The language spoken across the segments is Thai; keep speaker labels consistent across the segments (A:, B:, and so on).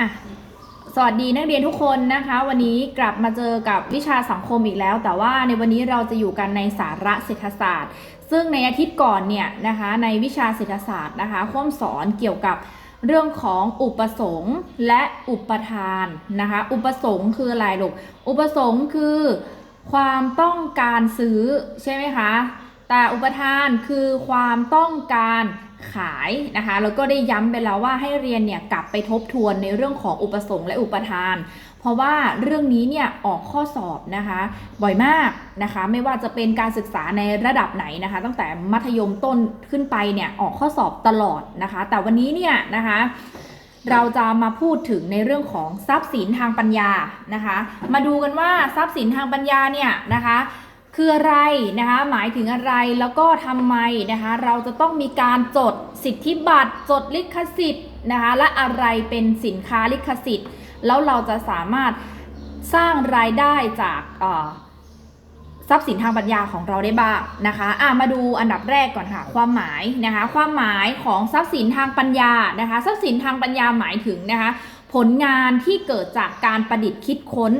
A: อะสวัสดีนักเรียนทุกคนนะคะ วันนี้กลับมาเจอกับวิชาสังคมอีกแล้ว แต่ว่าในวันนี้เราจะอยู่กันในสาระเศรษฐศาสตร์ ซึ่งในอาทิตย์ก่อนเนี่ยนะคะในวิชาเศรษฐศาสตร์นะคะข้อมสอนเกี่ยวกับเรื่องของอุปสงค์และอุปทานนะคะอุปสงค์คืออะไรลูกอุปสงค์คือความต้องการซื้อใช่ไหมคะแต่อุปทานคือความต้องการ ขายนะคะแล้วก็ได้ย้ำไปแล้วว่าให้เรียนเนี่ยกลับไปทบทวนในเรื่องของอุปสงค์และอุปทาน เพราะว่าเรื่องนี้เนี่ยออกข้อสอบนะคะบ่อยมากนะคะ ไม่ว่าจะเป็นการศึกษาในระดับไหนนะคะ ตั้งแต่มัธยมต้นขึ้นไปเนี่ยออกข้อสอบตลอดนะคะ แต่วันนี้เนี่ยนะคะเราจะมาพูดถึงในเรื่องของทรัพย์สินทางปัญญานะคะ มาดูกันว่าทรัพย์สินทางปัญญาเนี่ยนะคะ คืออะไรนะคะหมายถึงอะไรแล้วก็ทำไมนะคะเราจะต้องมีการจดสิทธิบัตรจดลิขสิทธิ์นะคะและอะไรเป็นสินค้าลิขสิทธิ์ แล้วเราจะสามารถสร้างรายได้จากทรัพย์สินทางปัญญาของเราได้บ้างนะคะะมาดูอันดับแรกก่อนค่ะ ความหมายนะคะ ความหมายของทรัพย์สินทางปัญญานะคะ ทรัพย์สินทางปัญญาหมายถึงนะคะ ผลงานที่เกิดจากการประดิษฐ์คิดค้น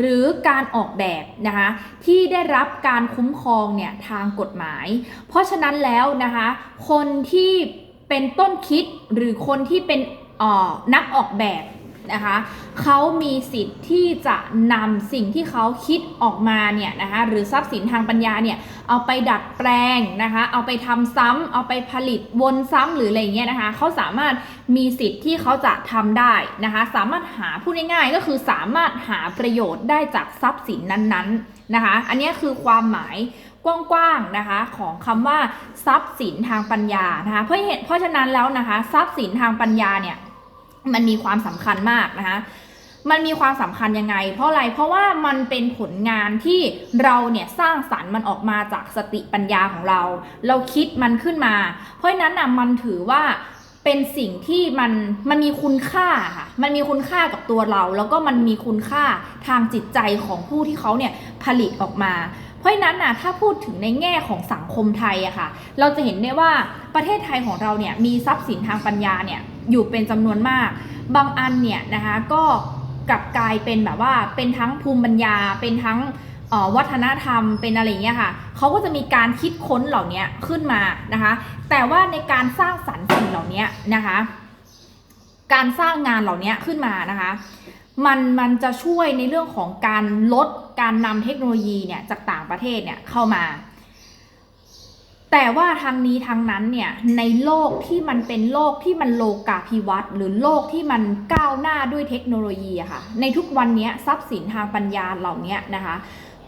A: หรือการออกแบบนะคะที่ได้รับการคุ้มครองเนี่ยทางกฎหมาย เพราะฉะนั้นแล้วนะคะคนที่เป็นต้นคิดหรือคนที่เป็นเอ่อนักออกแบบ นะคะ เขามีสิทธิ์ที่จะนำสิ่งที่เขาคิดออกมาเนี่ยนะคะหรือทรัพย์สินทางปัญญาเนี่ยเอาไปดัดแปลงนะคะเอาไปทำซ้ำเอาไปผลิตวนซ้ำหรืออะไรเงี้ยนะคะเขาสามารถมีสิทธิ์ที่เขาจะทำได้นะคะสามารถหาพูดง่ายๆก็คือสามารถหาประโยชน์ได้จากทรัพย์สินนั้นๆนะคะอันนี้คือความหมายกว้างๆนะคะของคำว่าทรัพย์สินทางปัญญานะคะเพราะเหตุเพราะฉะนั้นแล้วนะคะ ทรัพย์สินทางปัญญาเนี่ย มันมีความสำคัญมากนะคะมันมีความสำคัญยังไง เพราะอะไร เพราะว่ามันเป็นผลงานที่เราเนี่ยสร้างสรรค์มันออกมาจากสติปัญญาของเรา เราคิดมันขึ้นมา เพราะฉะนั้นนะมันถือว่าเป็นสิ่งที่มันมันมีคุณค่าค่ะ มันมีคุณค่ากับตัวเรา แล้วก็มันมีคุณค่าทางจิตใจของผู้ที่เขาเนี่ยผลิตออกมา เพราะฉะนั้นนะถ้าพูดถึงในแง่ของสังคมไทยอะค่ะ เราจะเห็นได้ว่าประเทศไทยของเราเนี่ยมีทรัพย์สินทางปัญญาเนี่ย อยู่เป็นจำนวนมาก บางอันเนี่ยนะคะก็กลับกลายเป็นแบบว่าเป็นทั้งภูมิปัญญาเป็นทั้งวัฒนธรรมเป็นอะไรเงี้ยค่ะเขาก็จะมีการคิดค้นเหล่านี้ขึ้นมานะคะ แต่ว่าในการสร้างสรรค์สิ่งเหล่านี้นะคะ การสร้างงานเหล่านี้ขึ้นมานะคะ มันมันจะช่วยในเรื่องของการลดการนำเทคโนโลยีเนี่ยจากต่างประเทศเนี่ยเข้ามา แต่ว่าทางนี้ทางนั้นเนี่ยในโลกที่มันเป็นโลกที่มันโลกาภิวัตน์หรือโลกที่มันก้าวหน้าด้วยเทคโนโลยีอะค่ะในทุกวันนี้ทรัพย์สินทางปัญญาเหล่านี้นะคะ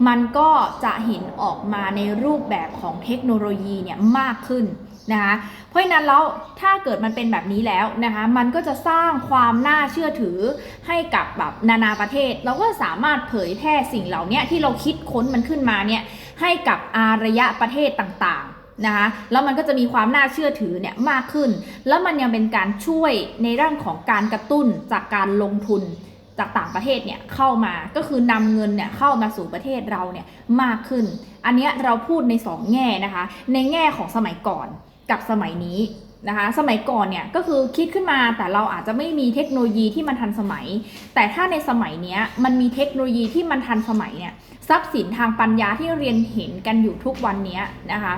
A: มันก็จะเห็นออกมาในรูปแบบของเทคโนโลยีเนี่ยมากขึ้นนะคะเพราะฉะนั้นแล้วถ้าเกิดมันเป็นแบบนี้แล้วนะคะมันก็จะสร้างความน่าเชื่อถือให้กับแบบนานาประเทศ เราก็สามารถเผยแพร่สิ่งเหล่านี้ที่เราคิดค้นมันขึ้นมาเนี่ยให้กับอารยะประเทศต่าง นะคะแล้วมันก็จะมีความน่าเชื่อถือเนี่ยมากขึ้น แล้วมันยังเป็นการช่วยในเรื่องของการกระตุ้นจากการลงทุนจากต่างประเทศเนี่ยเข้ามาก็คือนำเงินเนี่ยเข้ามาสู่ประเทศเราเนี่ยมากขึ้น อันนี้เราพูดในสองแง่นะคะ ในแง่ของสมัยก่อนกับสมัยนี้นะคะสมัยก่อนเนี่ยก็คือคิดขึ้นมาแต่เราอาจจะไม่มีเทคโนโลยีที่มันทันสมัย แต่ถ้าในสมัยนี้มันมีเทคโนโลยีที่มันทันสมัยเนี่ย ทรัพย์สินทางปัญญาที่เรียนเห็นกันอยู่ทุกวันนี้นะคะ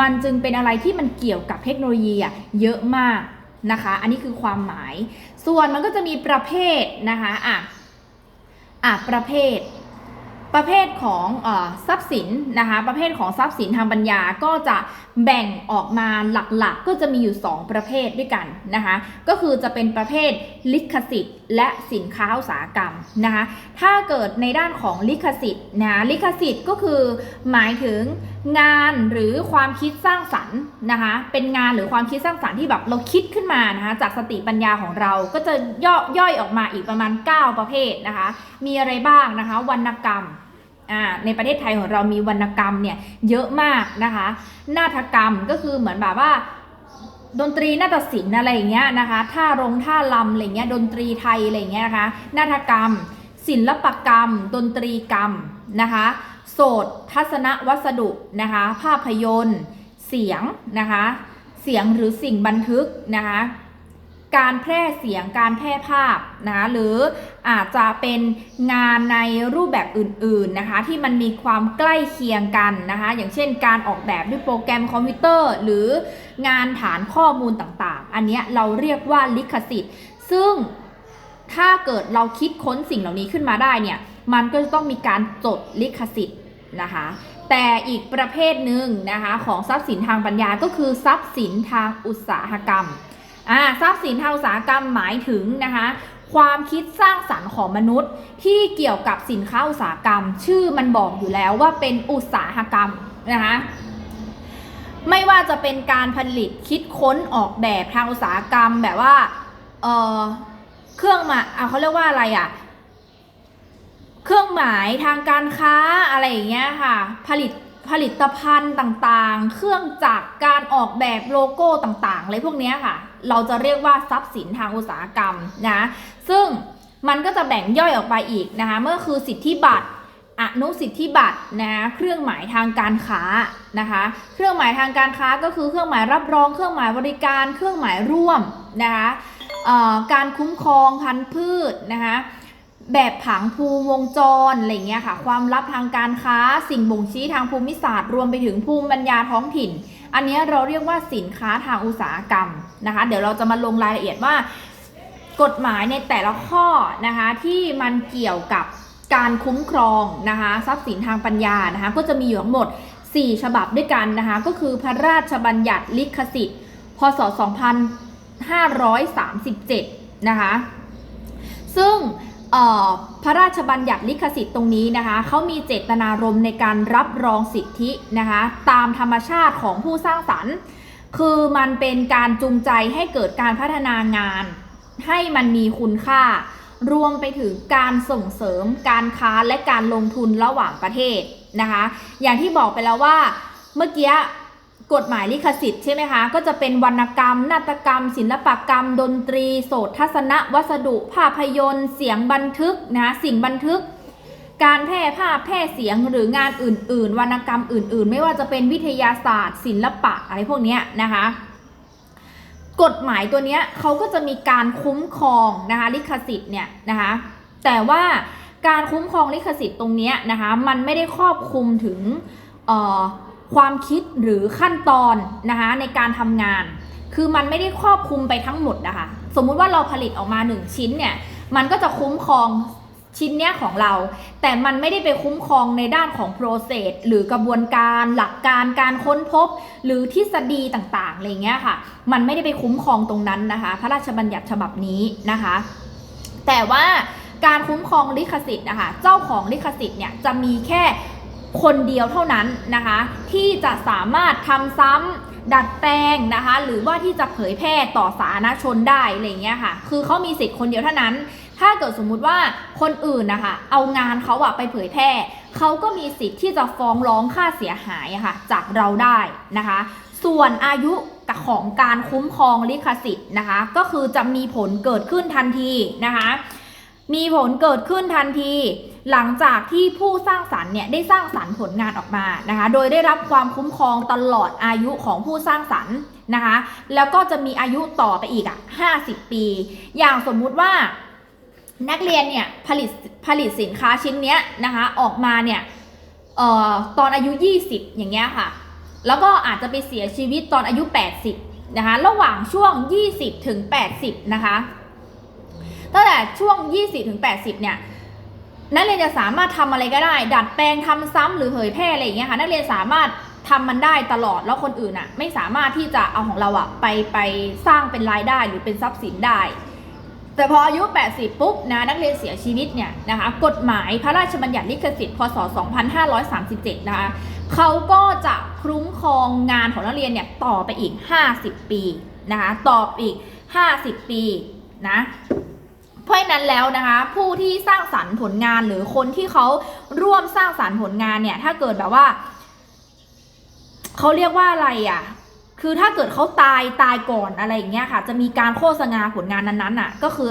A: มันจึงเป็นอะไรที่มันเกี่ยวกับเทคโนโลยีเยอะมากนะคะ อันนี้คือความหมาย ส่วนมันก็จะมีประเภทนะคะอะอะประเภท ประเภทของอทรัพย์สินนะคะประเภทของทรัพย์สินทางปัญญาก็จะแบ่งออกมาหลักๆ ก็จะมีอยู่ 2 ประเภทด้วยกันนะคะก็คือจะเป็นประเภทลิขสิทธิ์ และสินค้าอุตสาหกรรมนะคะถ้าเกิดในด้านของลิขสิทธิ์นะลิขสิทธิ์ก็คือหมายถึงงานหรือความคิดสร้างสรรค์นะคะเป็นงานหรือความคิดสร้างสรรค์ที่แบบเราคิดขึ้นมานะคะจากสติปัญญาของเราก็จะย่อย่อยออกมาอีกประมาณ 9 ประเภทนะคะมีอะไรบ้างนะคะวรรณกรรม ในประเทศไทยของเรามีวรรณกรรมเนี่ยเยอะมากนะคะ นาฏกรรมก็คือเหมือนแบบว่าดนตรีนาฏศิลป์อะไรอย่างเงี้ยนะคะท่ารงท่าลำอะไรเงี้ยดนตรีไทยอะไรเงี้ยนะคะนาฏกรรม ศิลปกรรม ดนตรีกรรมนะคะโสตทัศนวัสดุนะคะภาพยนตร์ เสียงนะคะเสียงหรือสิ่งบันทึกนะคะ การแพร่เสียงการแพร่ภาพนะหรืออาจจะเป็นงานในรูปแบบอื่นๆนะคะ ที่มันมีความใกล้เคียงกันนะคะ อย่างเช่นการออกแบบด้วยโปรแกรมคอมพิวเตอร์ หรืองานฐานข้อมูลต่างๆ อันเนี้ยเราเรียกว่าลิขสิทธิ์ ซึ่งถ้าเกิดเราคิดค้นสิ่งเหล่านี้ขึ้นมาได้เนี่ยมันก็จะต้องมีการจดลิขสิทธิ์นะคะแต่อีกประเภทหนึ่งนะคะของทรัพย์สินทางปัญญาก็คือทรัพย์สินทางอุตสาหกรรม อ่าทรัพย์สินทางอุตสาหกรรมหมายถึงนะคะความคิดสร้างสรรค์ของมนุษย์ ที่เกี่ยวกับสินค้าอุตสาหกรรม ชื่อมันบอกอยู่แล้วว่าเป็นอุตสาหกรรมนะคะไม่ว่าจะเป็นการผลิตคิดค้นออกแบบทางอุตสาหกรรมแบบว่าเออเครื่องมาอะเขาเรียกว่าอะไรอะเครื่องหมายทางการค้าอะไรอย่างเงี้ยค่ะผลิตผลิตภัณฑ์ต่างๆ เครื่องจักรการออกแบบโลโก้ต่างๆอะไรพวกเนี้ยค่ะ เราจะเรียกว่าทรัพย์สินทางอุตสาหกรรมนะซึ่งมันก็จะแบ่งย่อยออกไปอีกนะคะเมื่อคือสิทธิบัตรอนุสิทธิบัตรนะเครื่องหมายทางการค้านะคะเครื่องหมายทางการค้าก็คือเครื่องหมายรับรอง เครื่องหมายบริการ เครื่องหมายร่วมนะคะการคุ้มครองพันธุ์พืชนะคะแบบผังภูมิวงจรอะไรเงี้ยค่ะความลับทางการค้า สิ่งบ่งชี้ทางภูมิศาสตร์ รวมไปถึงภูมิปัญญาท้องถิ่น อันนี้เราเรียกว่าสินค้าทางอุตสาหกรรมนะคะ เดี๋ยวเราจะมาลงรายละเอียดว่า กฎหมายในแต่ละข้อนะคะที่มันเกี่ยวกับการคุ้มครองนะคะทรัพย์สินทางปัญญานะคะก็จะมีอยู่ทั้งหมด 4 ฉบับด้วยกันนะคะก็คือพระราชบัญญัติลิขสิทธิ์ พศ 2537 นะคะซึ่ง พระราชบัญญัติลิขสิทธิ์ตรงนี้นะคะเขามีเจตนารมณ์ในการรับรองสิทธินะคะตามธรรมชาติของผู้สร้างสรรค์ คือมันเป็นการจูงใจให้เกิดการพัฒนางาน ให้มันมีคุณค่า รวมไปถึงการส่งเสริมการค้าและการลงทุนระหว่างประเทศนะคะ อย่างที่บอกไปแล้วว่าเมื่อกี้ กฎหมายลิขสิทธิ์ใช่ไหมคะ ก็จะเป็นวรรณกรรม นาฏกรรม ศิลปกรรม ดนตรี โสตทัศนวัสดุ ภาพยนตร์ เสียงบันทึกนะสิ่งบันทึก การแพร่ภาพแพร่เสียงหรืองานอื่น ๆ วรรณกรรมอื่น ๆ ไม่ว่าจะเป็นวิทยาศาสตร์ ศิลปะอะไรพวกเนี้ยนะคะ กฎหมายตัวเนี้ยเขาก็จะมีการคุ้มครองนะคะลิขสิทธิ์เนี่ยนะคะแต่ว่าการคุ้มครองลิขสิทธิ์ตรงเนี้ยนะคะมันไม่ได้ครอบคลุมถึงเอ่อ ความคิดหรือขั้นตอนนะคะในการทำงาน คือมันไม่ได้ครอบคลุมไปทั้งหมดนะคะ สมมุติว่าเราผลิตออกมา 1 ชิ้นเนี่ย มันก็จะคุ้มครองชิ้นเนี้ยของเรา แต่มันไม่ได้ไปคุ้มครองในด้านของ process หรือกระบวนการหลักการการค้นพบ หรือทฤษฎีต่างๆอะไรเงี้ยค่ะ มันไม่ได้ไปคุ้มครองตรงนั้นนะคะ พระราชบัญญัติฉบับนี้นะคะ แต่ว่าการคุ้มครองลิขสิทธิ์นะคะเจ้าของลิขสิทธิ์เนี่ยจะมีแค่ คนเดียวเท่านั้นนะคะ ที่จะสามารถทำซ้ำดัดแปลงนะคะ หรือว่าที่จะเผยแพร่ต่อสาธารณชนได้อะไรเงี้ยค่ะ คือเขามีสิทธิ์คนเดียวเท่านั้น ถ้าเกิดสมมุติว่าคนอื่นนะคะ เอางานเขาอะไปเผยแพร่เขาก็มีสิทธิ์ที่จะฟ้องร้องค่าเสียหายอะค่ะ จากเราได้นะคะ ส่วนอายุของการคุ้มครองลิขสิทธิ์นะคะ ก็คือจะมีผลเกิดขึ้นทันทีนะคะ มีผลเกิดขึ้นทันที หลังจากที่ผู้สร้างสรรค์เนี่ยได้สร้างสรรค์ผลงานออกมานะคะ โดยได้รับความคุ้มครองตลอดอายุของผู้สร้างสรรค์นะคะ แล้วก็จะมีอายุต่อไปอีกอะ50 ปี อย่างสมมุติว่านักเรียนเนี่ยผลิตผลิตสินค้าชิ้นเนี้ยนะคะออกมาเนี่ยเอ่อตอนอายุ 20 อย่างเงี้ยค่ะ แล้วก็อาจจะไปเสียชีวิตตอนอายุ 80 นะคะ ระหว่างช่วง 20 ถึง 80 นะคะ ตั้งแต่ช่วง 20ถึง80 เนี่ยนักเรียนจะสามารถทำอะไรก็ได้ ดัดแปลงทำซ้ำหรือเผยแพร่อะไรอย่างเงี้ยค่ะนักเรียนสามารถทำมันได้ตลอดแล้วคนอื่นอะไม่สามารถที่จะเอาของเราอะไปไปสร้างเป็นรายได้หรือเป็นทรัพย์สินได้ แต่พออายุ 80 ปุ๊บนะนักเรียนเสียชีวิตเนี่ยนะคะกฎหมายพระราชบัญญัติลิขสิทธิ์พศ 2537 นะคะเขาก็จะคุ้มครองงานของนักเรียนเนี่ยต่อไปอีก 50 ปีนะคะต่อไปอีก 50 ปีนะ เพราะนั้นแล้วนะคะผู้ที่สร้างสรรค์ผลงานหรือคนที่เขาร่วมสร้างสรรค์ผลงานเนี่ยถ้าเกิดแบบว่าเขาเรียกว่าอะไรอะคือถ้าเกิดเขาตายตายก่อนอะไรอย่างเงี้ยค่ะ จะมีการโฆษณาผลงานนั้นๆอะก็คือ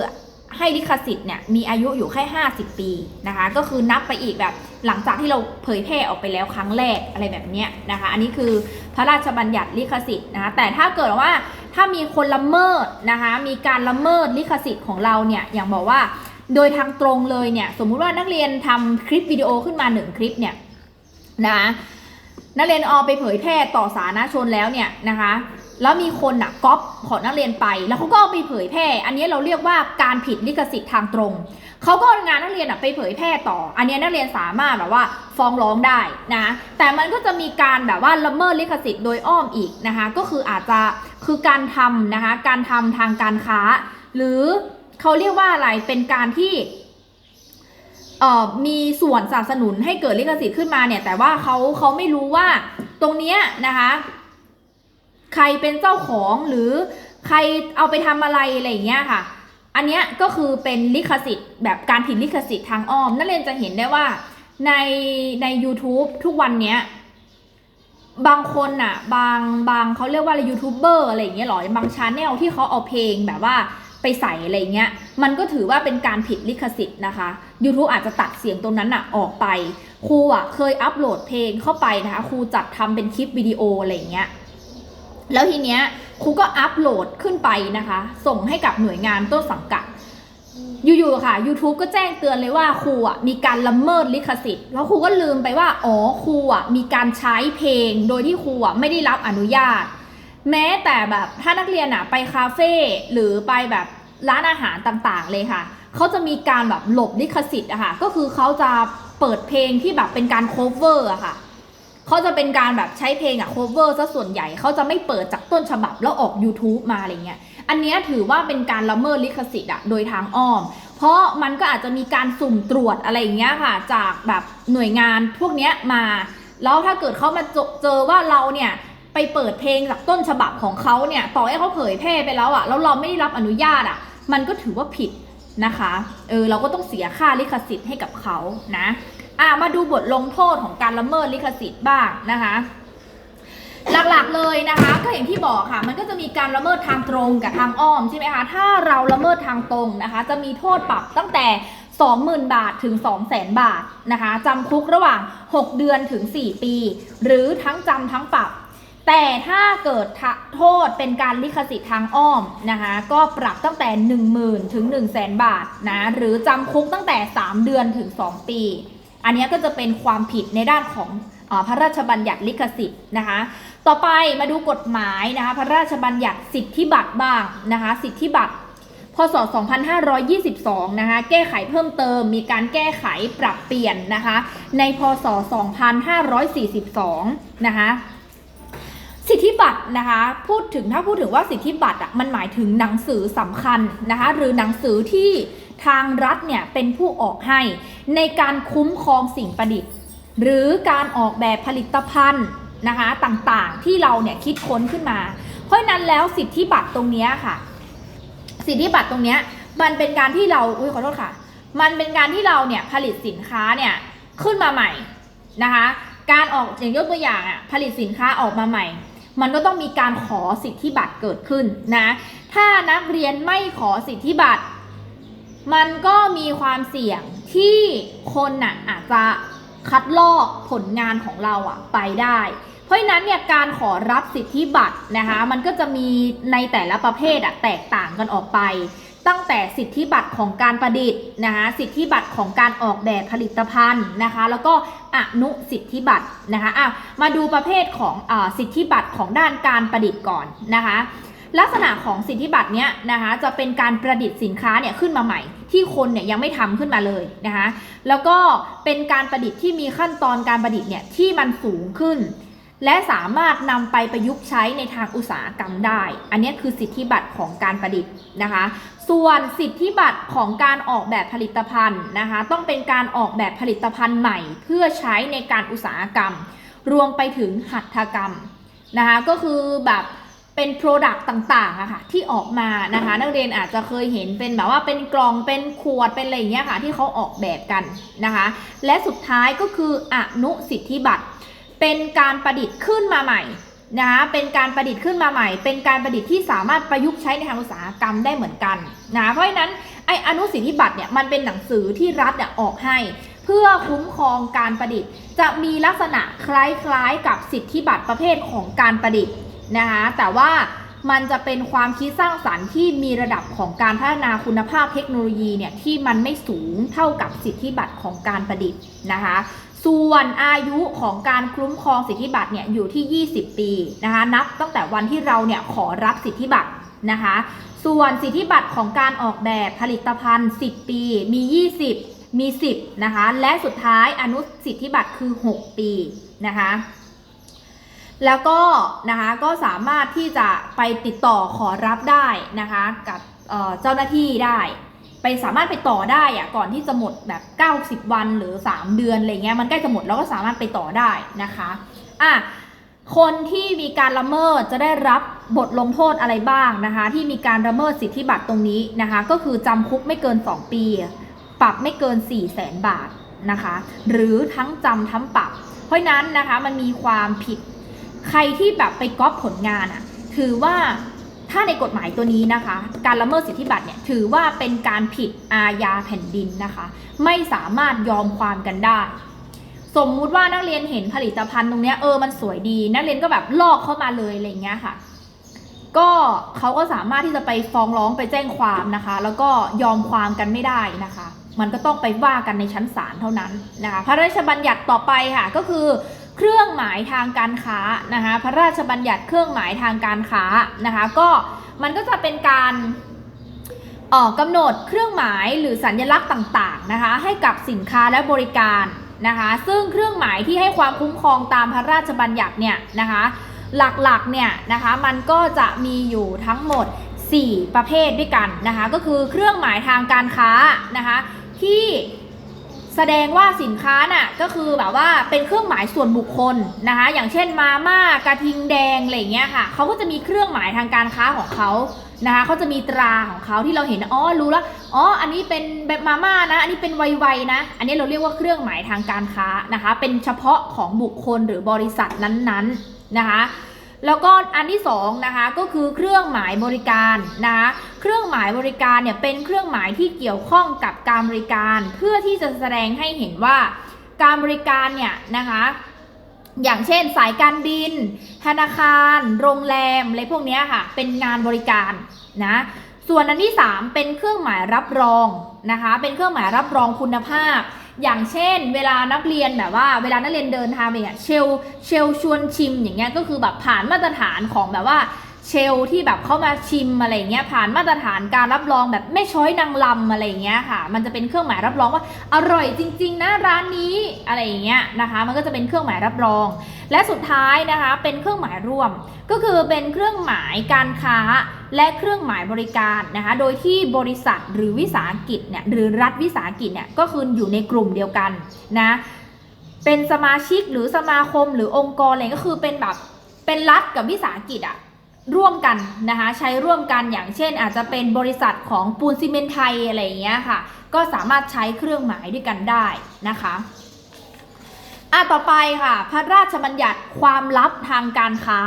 A: ให้ลิขสิทธิ์เนี่ยมีอายุอยู่แค่ 50 ปีนะคะ ก็คือนับไปอีกแบบหลังจากที่เราเผยแพร่ออกไปแล้วครั้งแรกอะไรแบบเนี้ยนะคะ อันนี้คือพระราชบัญญัติลิขสิทธิ์นะคะแต่ถ้าเกิดว่า ถ้ามีคนละเมิดนะคะ มีการละเมิดลิขสิทธิ์ของเราเนี่ยอย่างบอกว่าโดยทางตรงเลยเนี่ยสมมุติว่านักเรียนทำคลิปวิดีโอขึ้นมาหนึ่งคลิปเนี่ยนะคะนักเรียนออไปเผยแพร่ต่อสาธารณชนแล้วเนี่ยนะคะแล้วมีคนน่ะก๊อปของนักเรียนไป แล้วเขาก็เอาไปเผยแพร่ อันนี้เราเรียกว่าการผิดลิขสิทธิ์ทางตรง เขาก็เอางานนักเรียนไปเผยแพร่ต่อ อันนี้นักเรียนสามารถแบบว่าฟ้องร้องได้นะแต่มันก็จะมีการแบบว่าละเมิดลิขสิทธิ์โดยอ้อมอีกนะคะก็คืออาจจะคือการทำนะคะการทำทางการค้า หรือเขาเรียกว่าอะไรเป็นการที่มีส่วนสนับสนุนให้เกิดลิขสิทธิ์ขึ้นมาเนี่ย แต่ว่าเขาเขาไม่รู้ว่าตรงเนี้ยนะคะ ใครเป็นเจ้าของหรือใครเอาไปทำอะไรอะไรอย่างเงี้ยค่ะ อันเนี้ยก็คือเป็นลิขสิทธิ์แบบการผิดลิขสิทธิ์ทางอ้อม นักเรียนจะเห็นได้ว่าในใน YouTube ทุกวันเนี้ยบางคนน่ะบางบางเขาเรียกว่าอะไรยูทูบเบอร์อะไรอย่างเงี้ยหรอบางชาแนลที่เขาเอาเพลงแบบว่าไปใส่อะไรเงี้ยมันก็ถือว่าเป็นการผิดลิขสิทธิ์นะคะ YouTube อาจจะตัดเสียงตรงนั้นน่ะออกไปครูอะเคยอัปโหลดเพลงเข้าไปนะคะครูจัดทำเป็นคลิปวิดีโออะไรเงี้ย แล้วทีเนี้ยครูก็อัปโหลดขึ้นไปนะคะ ส่งให้กับหน่วยงานต้นสังกัดอยู่ๆค่ะ YouTube ก็แจ้งเตือนเลยว่าครูอะมีการละเมิดลิขสิทธิ์แล้วครูก็ลืมไปว่าอ๋อครูอะมีการใช้เพลง โดยที่ครูอะไม่ได้รับอนุญาต แม้แต่แบบถ้านักเรียนอะไปคาเฟ่หรือไปแบบร้านอาหารต่างๆเลยค่ะเขาจะมีการแบบหลบลิขสิทธิ์อะค่ะก็คือเขาจะเปิดเพลงที่แบบเป็นการ cover อะค่ะ เขาจะเป็นการแบบใช้เพลงอะ cover ซะส่วนใหญ่เขาจะไม่เปิดจากต้นฉบับแล้วออก YouTube มาอะไรเงี้ย อันเนี้ยถือว่าเป็นการละเมิดลิขสิทธิ์อะโดยทางอ้อม เพราะมันก็อาจจะมีการสุ่มตรวจอะไรอย่างเงี้ยค่ะ จากแบบหน่วยงานพวกเนี้ยมา แล้วถ้าเกิดเขามาเจอเจอว่าเราเนี่ยไปเปิดเพลงจากต้นฉบับของเขาเนี่ยต่อให้เขาเผยแพร่ไปแล้วอะแล้วเราไม่ได้รับอนุญาตอะมันก็ถือว่าผิดนะคะ เออเราก็ต้องเสียค่าลิขสิทธิ์ให้กับเขานะ อะมาดูบทลงโทษของการละเมิดลิขสิทธิ์บ้างนะคะหลักๆเลยนะคะก็อย่างที่บอกค่ะ มันก็จะมีการละเมิดทางตรงกับทางอ้อมใช่ไหมคะถ้าเราละเมิดทางตรงนะคะ จะมีโทษปรับตั้งแต่ 20,000 บาทถึง 200,000 บาทนะคะจำคุกระหว่าง 6 เดือนถึง 4 ปี หรือทั้งจำทั้งปรับ แต่ถ้าเกิดโทษเป็นการลิขสิทธิ์ทางอ้อมนะคะก็ปรับตั้งแต่ 10,000 ถึง 100,000บาทนะหรือจำคุกตั้งแต่ 3 เดือนถึง 2 ปี อันนี้ก็จะเป็นความผิดในด้านของอพระราชบัญญัติลิขสิทธิ์นะคะ ต่อไปมาดูกฎหมายนะคะพระราชบัญญัติสิทธิบัตรบ้างนะคะ สิทธิบัตรพศ 2522 นะคะ แก้ไขเพิ่มเติม มีการแก้ไขปรับเปลี่ยนนะคะ ในพศ 2542 นะคะ สิทธิบัตรนะคะ พูดถึงถ้าพูดถึงว่าสิทธิบัตรอะ มันหมายถึงหนังสือสำคัญนะคะ หรือหนังสือที่ ทางรัฐเนี่ยเป็นผู้ออกให้ในการคุ้มครองสิ่งประดิษฐ์ หรือการออกแบบผลิตภัณฑ์นะคะต่างๆที่เราเนี่ยคิดค้นขึ้นมา เพราะนั้นแล้วสิทธิบัตรตรงนี้ค่ะ สิทธิบัตรตรงนี้มันเป็นการที่เราอุ้ยขอโทษค่ะ มันเป็นการที่เราเนี่ยผลิตสินค้าเนี่ยขึ้นมาใหม่นะคะการออกอย่างยกตัวอย่างอะผลิตสินค้าออกมาใหม่ มันก็ต้องมีการขอสิทธิบัตรเกิดขึ้นนะถ้านักเรียนไม่ขอสิทธิบัตร มันก็มีความเสี่ยงที่คนน่ะอาจจะคัดลอกผลงานของเราอะไปได้ เพราะฉะนั้นเนี่ยการขอรับสิทธิบัตรนะคะมันก็จะมีในแต่ละประเภทอะแตกต่างกันออกไป ตั้งแต่สิทธิบัตรของการประดิษฐ์นะคะสิทธิบัตรของการออกแบบผลิตภัณฑ์นะคะแล้วก็อนุสิทธิบัตรนะคะอะมาดูประเภทของอสิทธิบัตรของด้านการประดิษฐ์ก่อนนะคะ ลักษณะของสิทธิบัตรเนี้ยนะคะจะเป็นการประดิษฐ์สินค้าเนี่ยขึ้นมาใหม่ ที่คนเนี่ยยังไม่ทำขึ้นมาเลยนะคะแล้วก็เป็นการประดิษฐ์ที่มีขั้นตอนการประดิษฐ์เนี่ยที่มันสูงขึ้น และสามารถนำไปประยุกต์ใช้ในทางอุตสาหกรรมได้ อันนี้คือสิทธิบัตรของการประดิษฐ์นะคะ ส่วนสิทธิบัตรของการออกแบบผลิตภัณฑ์นะคะต้องเป็นการออกแบบผลิตภัณฑ์ใหม่ เพื่อใช้ในการอุตสาหกรรม รวมไปถึงหัตถกรรมนะคะก็คือแบบ เป็น Product ต่างๆอะค่ะที่ออกมานะคะ นักเรียนอาจจะเคยเห็นเป็นแบบว่าเป็นกล่องเป็นขวดเป็นอะไรอย่างเงี้ยค่ะ ที่เขาออกแบบกันนะคะ และสุดท้ายก็คืออนุสิทธิบัตร เป็นการประดิษฐ์ขึ้นมาใหม่นะคะเป็นการประดิษฐ์ขึ้นมาใหม่ เป็นการประดิษฐ์ที่สามารถประยุกต์ใช้ในทางอุตสาหกรรมได้เหมือนกันนะเพราะฉะนั้นไออนุสิทธิบัตรเนี่ยมันเป็นหนังสือที่รัฐเนี่ยออกให้ เพื่อคุ้มครองการประดิษฐ์ จะมีลักษณะคล้ายๆ กับสิทธิบัตรประเภทของการประดิษฐ์ นะคะ แต่ว่ามันจะเป็นความคิดสร้างสรรค์ที่มีระดับของการพัฒนาคุณภาพเทคโนโลยีเนี่ยที่มันไม่สูงเท่ากับสิทธิบัตรของการประดิษฐ์นะคะ ส่วนอายุของการคุ้มครองสิทธิบัตรเนี่ยอยู่ที่ 20 ปีนะคะนับตั้งแต่วันที่เราเนี่ยขอรับสิทธิบัตรนะคะ ส่วนสิทธิบัตรของการออกแบบผลิตภัณฑ์ 10 ปี มี 20 มี 10 นะคะ และสุดท้ายอนุสิทธิบัตรคือ 6 ปีนะคะ แล้วก็นะคะก็สามารถที่จะไปติดต่อขอรับได้นะคะกับเจ้าหน้าที่ได้ไปสามารถไปต่อได้อะก่อนที่จะหมดแบบ 90 วันหรือ 3 เดือนอะไรเงี้ยมันใกล้จะหมดเราก็สามารถไปต่อได้นะคะอะคนที่มีการละเมิดจะได้รับบทลงโทษอะไรบ้างนะคะ ที่มีการละเมิดสิทธิบัตรตรงนี้นะคะ ก็คือจำคุกไม่เกิน 2 ปี ปรับไม่เกิน 4 0 0แสนบาทนะคะ หรือทั้งจำทั้งปรับ เพราะนั้นนะคะมันมีความผิด ใครที่แบบไปก๊อปผลงานอะถือว่าถ้าในกฎหมายตัวนี้นะคะ การละเมิดสิทธิบัตรเนี่ยถือว่าเป็นการผิดอาญาแผ่นดินนะคะ ไม่สามารถยอมความกันได้ สมมุติว่านักเรียนเห็นผลิตภัณฑ์ตรงเนี้ยเออมันสวยดี นักเรียนก็แบบลอกเข้ามาเลยอะไรเงี้ยค่ะ ก็เขาก็สามารถที่จะไปฟ้องร้องไปแจ้งความนะคะ แล้วก็ยอมความกันไม่ได้นะคะ มันก็ต้องไปว่ากันในชั้นศาลเท่านั้นนะคะพระราชบัญญัติต่อไปค่ะก็คือ เครื่องหมายทางการค้านะคะพระราชบัญญัติเครื่องหมายทางการค้านะคะก็มันก็จะเป็นการออกกำหนดเครื่องหมายหรือสัญลักษณ์ต่างๆนะคะให้กับสินค้าและบริการนะคะซึ่งเครื่องหมายที่ให้ความคุ้มครองตามพระราชบัญญัติเนี่ยนะคะหลักๆเนี่ยนะคะมันก็จะมีอยู่ทั้งหมด 4 ประเภทด้วยกันนะคะก็คือเครื่องหมายทางการค้านะคะที่ แสดงว่าสินค้าน่ะก็คือแบบว่าเป็นเครื่องหมายส่วนบุคคลนะคะ อย่างเช่นมาม่ากระทิงแดงอะไรเงี้ยค่ะเขาก็จะมีเครื่องหมายทางการค้าของเขานะคะเขาจะมีตราของเขาที่เราเห็นอ๋อรู้แล้วอ๋ออันนี้เป็นแบบมาม่านะ อันนี้เป็นไวๆนะ อันนี้เราเรียกว่าเครื่องหมายทางการค้านะคะ เป็นเฉพาะของบุคคลหรือบริษัทนั้นๆนะคะแล้วก็อันที่สองนะคะก็คือเครื่องหมายบริการนะคะ เครื่องหมายบริการเนี่ยเป็นเครื่องหมายที่เกี่ยวข้องกับการบริการ เพื่อที่จะแสดงให้เห็นว่าการบริการเนี่ยนะคะอย่างเช่นสายการบิน ธนาคาร โรงแรมอะไรพวกนี้ค่ะ เป็นงานบริการนะ ส่วนอันที่ 3 เป็นเครื่องหมายรับรองนะคะ เป็นเครื่องหมายรับรองคุณภาพ อย่างเช่น เวลานักเรียนแบบว่า เวลานักเรียนเดินทางไปเนี่ยเชลเชลชวนชิมอย่างเงี้ยก็คือแบบผ่านมาตรฐานของแบบว่า เชลที่แบบเข้ามาชิมอะไรเงี้ยผ่านมาตรฐานการรับรองแบบไม่ช้อยนางลำอะไรเงี้ยค่ะ มันจะเป็นเครื่องหมายรับรองว่าอร่อยจริง ๆ นะร้านนี้อะไรอย่างเงี้ยนะคะ มันก็จะเป็นเครื่องหมายรับรอง และสุดท้ายนะคะเป็นเครื่องหมายร่วม ก็คือเป็นเครื่องหมายการค้าและเครื่องหมายบริการนะคะ โดยที่บริษัทหรือวิสาหกิจเนี่ยหรือรัฐวิสาหกิจเนี่ยก็คืออยู่ในกลุ่มเดียวกันนะเป็นสมาชิกหรือสมาคมหรือองค์กรอะไรก็คือเป็นแบบเป็นรัฐกับวิสาหกิจอะ ร่วมกันนะคะใช้ร่วมกันอย่างเช่น อาจจะเป็นบริษัทของปูนซีเมนต์ไทยอะไรอย่างเงี้ยค่ะ ก็สามารถใช้เครื่องหมายด้วยกันได้นะคะอะต่อไปค่ะ พระราชบัญญัติความลับทางการค้า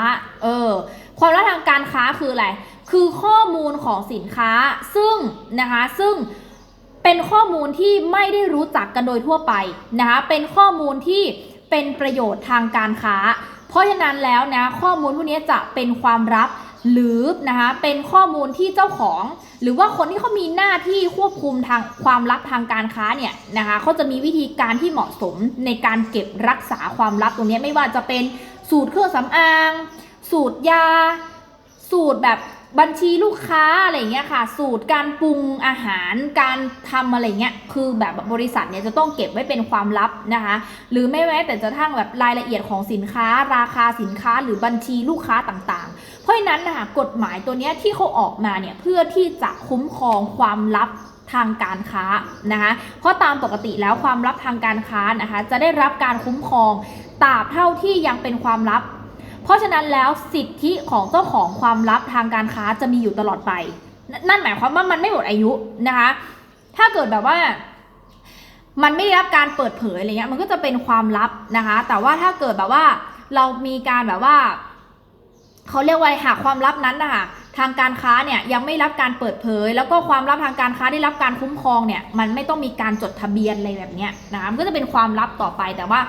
A: เออความลับทางการค้าคืออะไรคือข้อมูลของสินค้าซึ่งนะคะซึ่งเป็นข้อมูลที่ไม่ได้รู้จักกันโดยทั่วไปนะคะเป็นข้อมูลที่เป็นประโยชน์ทางการค้า เพราะฉะนั้นแล้วนะข้อมูลพวกนี้จะเป็นความลับหรือนะคะเป็นข้อมูลที่เจ้าของ หรือว่าคนที่เขามีหน้าที่ควบคุมทางความลับทางการค้าเนี่ยนะคะเขาจะมีวิธีการที่เหมาะสมในการเก็บรักษาความลับตรงนี้ไม่ว่าจะเป็นสูตรเครื่องสำอาง สูตรยา สูตรแบบ บัญชีลูกค้าอะไรเงี้ยค่ะ สูตรการปรุงอาหารการทำอะไรเงี้ยคือแบบบริษัทเนี่ยจะต้องเก็บไว้เป็นความลับนะคะ หรือไม่แม้แต่จะทั้งแบบรายละเอียดของสินค้า ราคาสินค้าหรือบัญชีลูกค้าต่างๆ เพราะฉะนั้นนะคะกฎหมายตัวเนี้ยที่เขาออกมาเนี่ยเพื่อที่จะคุ้มครองความลับทางการค้านะคะ เพราะตามปกติแล้วความลับทางการค้านะคะ จะได้รับการคุ้มครองตราบเท่าที่ยังเป็นความลับ เพราะฉะนั้นแล้วสิทธิของเจ้าของความลับทางการค้าจะมีอยู่ตลอดไป นั่นหมายความว่ามันไม่หมดอายุนะคะ ถ้าเกิดแบบว่ามันไม่ได้รับการเปิดเผยอะไรเงี้ยมันก็จะเป็นความลับนะคะ แต่ว่าถ้าเกิดแบบว่าเรามีการแบบว่าเขาเรียกว่าหากความลับนั้นนะคะทางการค้าเนี่ยยังไม่รับการเปิดเผย แล้วก็ความลับทางการค้าได้รับการคุ้มครองเนี่ยมันไม่ต้องมีการจดทะเบียนอะไรแบบเนี้ยนะคะมันก็จะเป็นความลับต่อไปแต่ว่า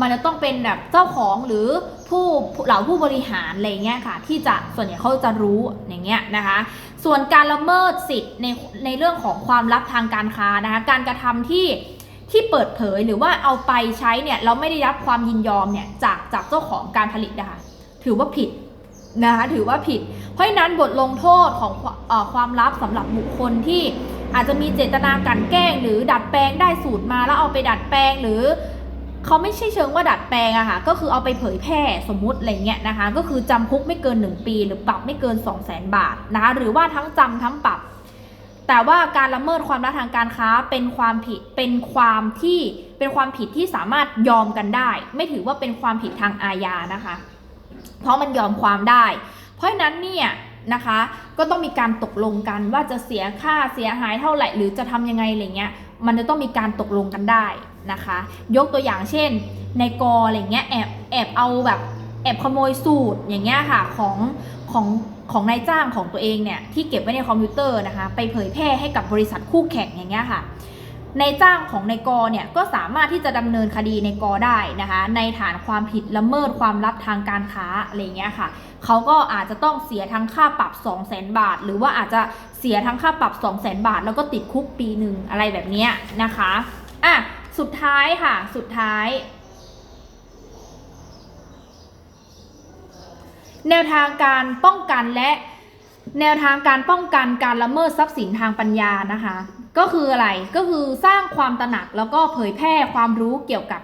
A: มันจะต้องเป็นแบบเจ้าของหรือผู้เหล่าผู้บริหารอะไรเงี้ยค่ะที่จะส่วนใหญ่เขาจะรู้อย่างเงี้ยนะคะ ส่วนการละเมิดสิทธิ์ในในเรื่องของความลับทางการค้านะคะการกระทำที่ที่เปิดเผยหรือว่าเอาไปใช้เนี่ยเราไม่ได้รับความยินยอมเนี่ยจากจากเจ้าของการผลิตนะคะถือว่าผิดนะคะถือว่าผิด เพราะฉะนั้นบทลงโทษของควเอ่อความลับสำหรับบุคคลที่อาจจะมีเจตนากันแกล้ง หรือดัดแปลงได้สูตรมาแล้วเอาไปดัดแปลงหรือ เขาไม่ใช่เชิงว่าดัดแปลงอะค่ะ ก็คือเอาไปเผยแพร่สมมุติอะไรเงี้ยนะคะ ก็คือจำคุกไม่เกิน 1 ปี หรือปรับไม่เกิน 2 0 0 0 0 0 บาทนะคะ หรือว่าทั้งจำทั้งปรับ แต่ว่าการละเมิดความลับทางการค้าเป็นความผิด เป็นความที่ เป็นความผิดที่สามารถยอมกันได้ ไม่ถือว่าเป็นความผิดทางอาญานะคะ เพราะมันยอมความได้ เพราะฉะนั้นเนี่ยนะคะก็ต้องมีการตกลงกันว่าจะเสียค่าเสียหายเท่าไหร่หรือจะทำยังไงอะไรเงี้ยมันจะต้องมีการตกลงกันได้ นะคะ ยกตัวอย่างเช่น ในกออะไรเงี้ยแอบแอบเอาแบบแอบขโมยสูตรอย่างเงี้ยค่ะของของของนายจ้างของตัวเองเนี่ยที่เก็บไว้ในคอมพิวเตอร์นะคะไปเผยแพร่ให้กับบริษัทคู่แข่งอย่างเงี้ยค่ะนายจ้างของนายกเนี่ยก็สามารถที่จะดำเนินคดีในกอได้นะคะในฐานความผิดละเมิดความลับทางการค้าอะไรเงี้ยค่ะเขาก็อาจจะต้องเสียทั้งค่าปรับ 2 0 0 0 0 0 บาท หรือว่าอาจจะเสียทั้งค่าปรับ 2 0 0 0 0 0 บาท แล้วก็ติดคุกปีหนึ่งอะไรแบบเนี้ยนะคะอะ สุดท้ายค่ะ สุดท้าย แนวทางการป้องกันและแนวทางการป้องกันการละเมิดทรัพย์สินทางปัญญานะคะ ก็คืออะไรก็คือสร้างความตระหนักแล้วก็เผยแพร่ความรู้เกี่ยวกับ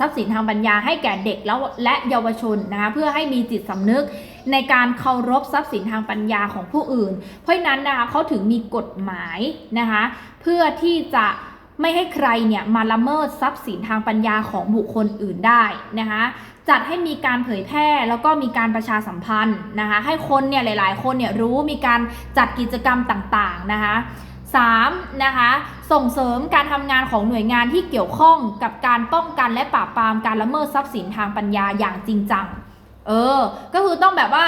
A: ทรัพย์สินทางปัญญาให้แก่เด็กแล้วและเยาวชนนะคะเพื่อให้มีจิตสำนึกในการเคารพทรัพย์สินทางปัญญาของผู้อื่น เพราะฉะนั้นนะคะเขาถึงมีกฎหมายนะคะเพื่อที่จะ ไม่ให้ใครเนี่ยมาละเมิดทรัพย์สินทางปัญญาของบุคคลอื่นได้นะคะจัดให้มีการเผยแพร่แล้วก็มีการประชาสัมพันธ์นะคะให้คนเนี่ยหลาย ๆ คนเนี่ยรู้มีการจัดกิจกรรมต่างๆนะคะสามนะคะส่งเสริมการทำงานของหน่วยงานที่เกี่ยวข้องกับการป้องกันและปราบปรามการละเมิดทรัพย์สินทางปัญญาอย่างจริงจังเออ ก็คือต้องแบบว่า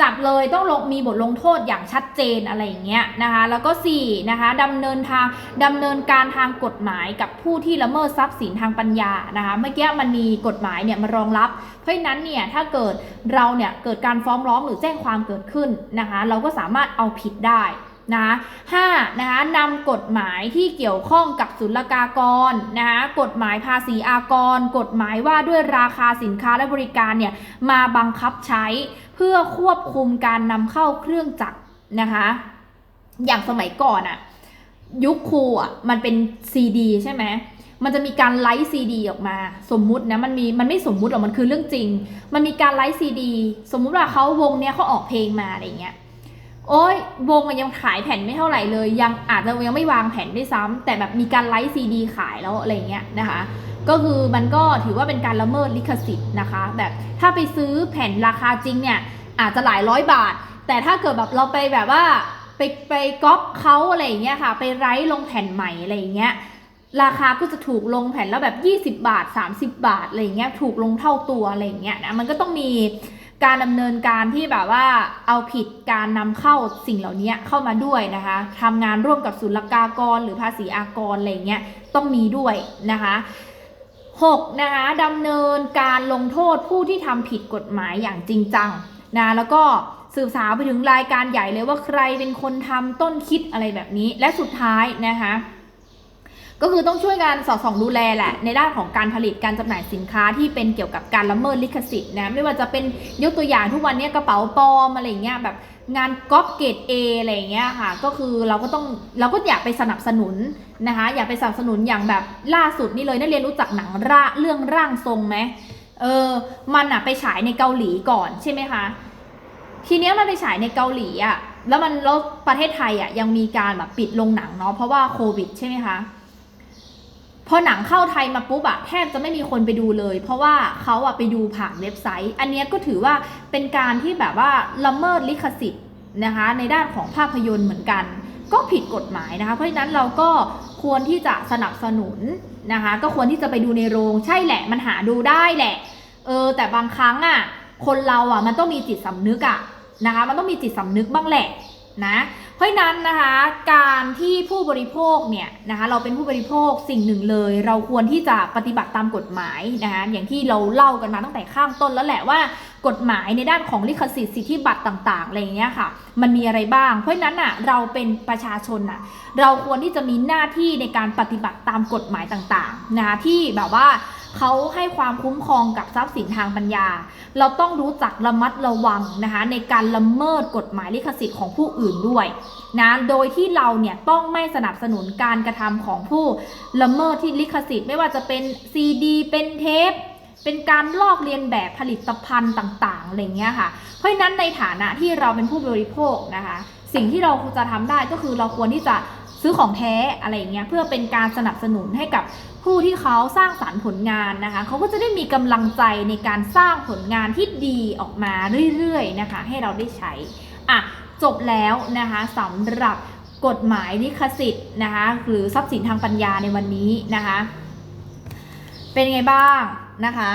A: จับเลยต้องลงมีบทลงโทษอย่างชัดเจนอะไรอย่างเงี้ยนะคะแล้วก็4นะคะดำเนินทางดำเนินการทางกฎหมายกับผู้ที่ละเมิดทรัพย์สินทางปัญญานะคะเมื่อกี้มันมีกฎหมายเนี่ยมารองรับ เพราะฉะนั้นเนี่ยถ้าเกิดเราเนี่ยเกิดการฟ้องร้องหรือแจ้งความเกิดขึ้นนะคะเราก็สามารถเอาผิดได้ นะห้านะคะนำกฎหมายที่เกี่ยวข้องกับศุลกากรนะคะกฎหมายภาษีอากร กฎหมายว่าด้วยราคาสินค้าและบริการเนี่ยมาบังคับใช้เพื่อควบคุมการนำเข้าเครื่องจักรนะคะ อย่างสมัยก่อนอะยุคครูอะมันเป็นซีดีใช่ไหมมันจะมีการไลฟ์ซีดีออกมา สมมุตินะมันมีมันไม่สมมุติหรอกมันคือเรื่องจริง มันมีการไลฟ์ซีดี สมมุติว่าเขาวงเนี้ยเขาออกเพลงมาอะไรเงี้ย โอ้ยวงยังขายแผ่นไม่เท่าไหร่เลย ยังอาจจะยังไม่วางแผ่นด้วยซ้ำแต่แบบมีการไลฟ์ซีดีขายแล้วอะไรเงี้ยนะคะ ก็คือมันก็ถือว่าเป็นการละเมิดลิขสิทธิ์นะคะ แบบถ้าไปซื้อแผ่นราคาจริงเนี่ยอาจจะหลายร้อยบาท แต่ถ้าเกิดแบบเราไปแบบว่าไปไปก๊อปเขาอะไรเงี้ยค่ะ ไปไร้ลงแผ่นใหม่อะไรเงี้ยราคาก็จะถูกลงแผ่นแล้วแบบ 20 บาท 30 บาทอะไรเงี้ยถูกลงเท่าตัวอะไรเงี้ยนะมันก็ต้องมี การดำเนินการที่แบบว่าเอาผิดการนำเข้าสิ่งเหล่านี้เข้ามาด้วยนะคะทำงานร่วมกับศุลกากร หรือภาษีอากรอะไรเงี้ยต้องมีด้วยนะคะ 6. นะคะดำเนินการลงโทษผู้ที่ทำผิดกฎหมายอย่างจริงจังนะแล้วก็สืบสาวไปถึงรายการใหญ่เลยว่าใครเป็นคนทำต้นคิดอะไรแบบนี้และสุดท้ายนะคะ ก็คือต้องช่วยกันสอดส่องดูแลแหละในด้านของการผลิตการจำหน่ายสินค้าที่เป็นเกี่ยวกับการละเมิดลิขสิทธิ์นะไม่ว่าจะเป็นยกตัวอย่างทุกวันนี้กระเป๋าปลอมอะไรเงี้ยแบบงานก๊อปเกรดเออะไรเงี้ยค่ะ ก็คือเราก็ต้องเราก็อยากไปสนับสนุนนะคะอยากไปสนับสนุนอย่างแบบล่าสุดนี่เลยนักเรียนรู้จักหนังร่าเรื่องร่างทรงไหมเออมันอะไปฉายในเกาหลีก่อนใช่ไหมคะทีเนี้ยมันไปฉายในเกาหลีอะแล้วมันแล้วประเทศไทยอะยังมีการแบบปิดโรงหนังเนาะเพราะว่าโควิดใช่ไหมคะ พอหนังเข้าไทยมาปุ๊บอะแทบจะไม่มีคนไปดูเลย เพราะว่าเขาอะไปดูผ่านเว็บไซต์ อันเนี้ยก็ถือว่าเป็นการที่แบบว่าละเมิดลิขสิทธิ์นะคะในด้านของภาพยนตร์เหมือนกัน ก็ผิดกฎหมายนะคะ เพราะฉะนั้นเราก็ควรที่จะสนับสนุนนะคะ ก็ควรที่จะไปดูในโรงใช่แหละมันหาดูได้แหละเออแต่บางครั้งอะคนเราอะมันต้องมีจิตสำนึกอะนะคะ มันต้องมีจิตสำนึกบ้างแหละ นะเพราะนั้นนะคะการที่ผู้บริโภคเนี่ยนะคะเราเป็นผู้บริโภคสิ่งหนึ่งเลย เราควรที่จะปฏิบัติตามกฎหมายนะคะอย่างที่เราเล่ากันมาตั้งแต่ข้างต้นแล้วแหละว่า กฎหมายในด้านของลิขสิทธิ์สิทธิบัตรต่างๆอะไรเงี้ยค่ะ มันมีอะไรบ้าง เพราะฉะนั้นอะเราเป็นประชาชนอะเราควรที่จะมีหน้าที่ในการปฏิบัติตามกฎหมายต่างๆนะคะที่แบบว่า เขาให้ความคุ้มครองกับทรัพย์สินทางปัญญา เราต้องรู้จักระมัดระวังนะคะในการละเมิดกฎหมายลิขสิทธิ์ของผู้อื่นด้วยนะโดยที่เราเนี่ยต้องไม่สนับสนุนการกระทำของผู้ละเมิดที่ลิขสิทธิ์ ไม่ว่าจะเป็นซีดีเป็นเทปเป็นการลอกเลียนแบบผลิตภัณฑ์ต่างๆอะไรเงี้ยค่ะ เพราะฉะนั้นในฐานะที่เราเป็นผู้บริโภคนะคะ สิ่งที่เราจะทำได้ก็คือเราควรที่จะซื้อของแท้อะไรเงี้ยเพื่อเป็นการสนับสนุนให้กับ ผู้ที่เขาสร้างสารรค์ผลงานนะคะเขาก็จะได้มีกำลังใจในการสร้างผลงานที่ดีออกมาเรื่อยๆนะคะ ให้เราได้ใช้อะจบแล้วนะคะสำหรับกฎหมายลิขสิทธิ์นะคะหรือทรัพย์สินทางปัญญาในวันนี้นะคะ เป็นไงบ้างนะคะ